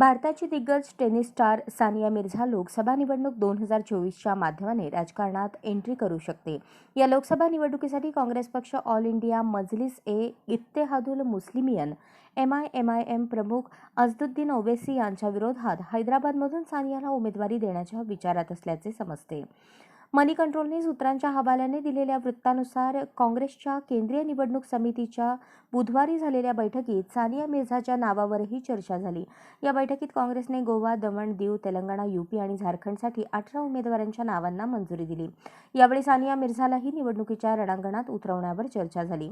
भारताची दिग्गज tennis star Sania Mirza Lok Sabha निवडणूक दोन हजार चोवीसच्या माध्यमाने राजकारणात एंट्री करू शकते. या लोकसभा निवडणुकीसाठी काँग्रेस पक्ष all India Majlis e Ittehadul Muslimeen M I M I M प्रमुख अजदुद्दीन ओवेसी यांच्या विरोधात हैदराबादमधून सानियाला उमेदवारी देण्याच्या विचारात असल्याचे समजते. मनी कंट्रोलने सूत्रांच्या हवाल्याने दिलेल्या वृत्तानुसार काँग्रेसच्या केंद्रीय निवडणूक समितीच्या बुधवारी झालेल्या बैठकीत सानिया मिर्झाच्या नावावरही चर्चा झाली. या बैठकीत काँग्रेसने गोवा दमण दीव तेलंगणा यूपी आणि झारखंडसाठी अठरा उमेदवारांच्या नावांना मंजुरी दिली. यावेळी सानिया मिर्झालाही निवडणुकीच्या रणांगणात उतरवण्यावर चर्चा झाली.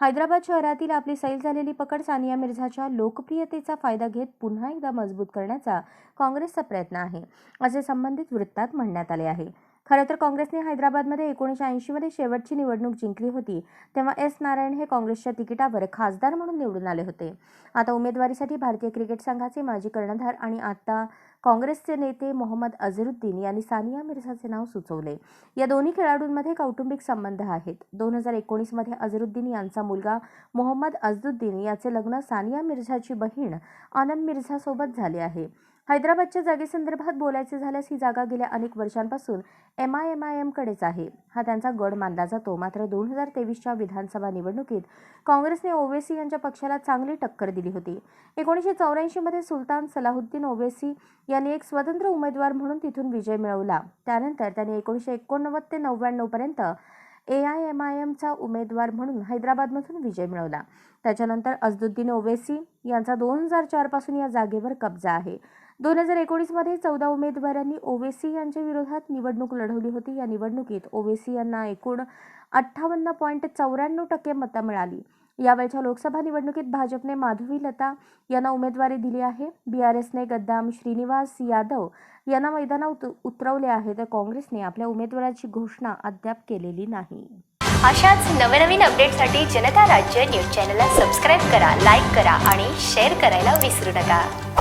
हैदराबाद शहरातील आपली सैल झालेली पकड सानिया मिर्झाच्या लोकप्रियतेचा फायदा घेत पुन्हा एकदा मजबूत करण्याचा काँग्रेसचा प्रयत्न आहे असे संबंधित वृत्तात म्हणण्यात आले आहे. खरं तर काँग्रेसने हैदराबादमध्ये एकोणीसशे ऐंशीमध्ये शेवटची निवडणूक जिंकली होती. तेव्हा एस नारायण हे काँग्रेसच्या तिकिटावर खासदार म्हणून निवडून आले होते. आता उमेदवारीसाठी भारतीय क्रिकेट संघाचे माजी कर्णधार आणि आता काँग्रेसचे नेते मोहम्मद अझरुद्दीन यांनी सानिया मिर्झाचे नाव सुचवले. या दोन्ही खेळाडूंमध्ये कौटुंबिक संबंध आहेत. दोन हजार एकोणीसमध्ये अझरुद्दीन यांचा मुलगा मोहम्मद अजदुद्दीन याचे लग्न सानिया मिर्झाची बहीण आनंद मिर्झासोबत झाले आहे. हैदराबादच्या जागेसंदर्भात बोलायचे झाल्यास ही जागा गेल्या अनेक वर्षांपासून एम आय एम आय एमकडेच आहे. हा त्यांचा गड मानला जातो. मात्र दोन हजार तेवीसच्या विधानसभा निवडणुकीत काँग्रेसने ओवेसी यांच्या पक्षाला चांगली टक्कर दिली होती. एकोणीसशे चौऱ्याऐंशीमध्ये सुलतान सलाहुद्दीन ओवेसी यांनी एक स्वतंत्र उमेदवार म्हणून तिथून विजय मिळवला. त्यानंतर त्यांनी एकोणीसशे एकोणनव्वद ते नव्याण्णवपर्यंत ए आय एम आय एमचा उमेदवार म्हणून हैदराबादमधून विजय मिळवला. त्याच्यानंतर अजदुद्दीन ओवेसी यांचा दोन हजार चारपासून या जागेवर कब्जा आहे. दोन हजार एकोणीसमध्ये चौदा उमेदवारांनी ओवेसी यांच्या विरोधात निवडणूक लढवली होती. या निवडणुकीत ओवेसी यांना एकूण अठ्ठावन्न पॉईंट चौऱ्याण्णव टक्के मतं मिळाली. यावेळच्या लोकसभा निवडणुकीत भाजपने माधवी लता यांना उमेदवारी दिली आहे. बी आर एसने गद्दाम श्रीनिवास यादव यांना मैदानात उत- उतरवले आहे. तर काँग्रेसने आपल्या उमेदवाराची घोषणा अद्याप केलेली नाही. अशाच नवनवीन अपडेटसाठी जनता राज्य न्यूज चॅनलला सबस्क्राईब करा लाईक करा आणि शेअर करायला विसरू नका.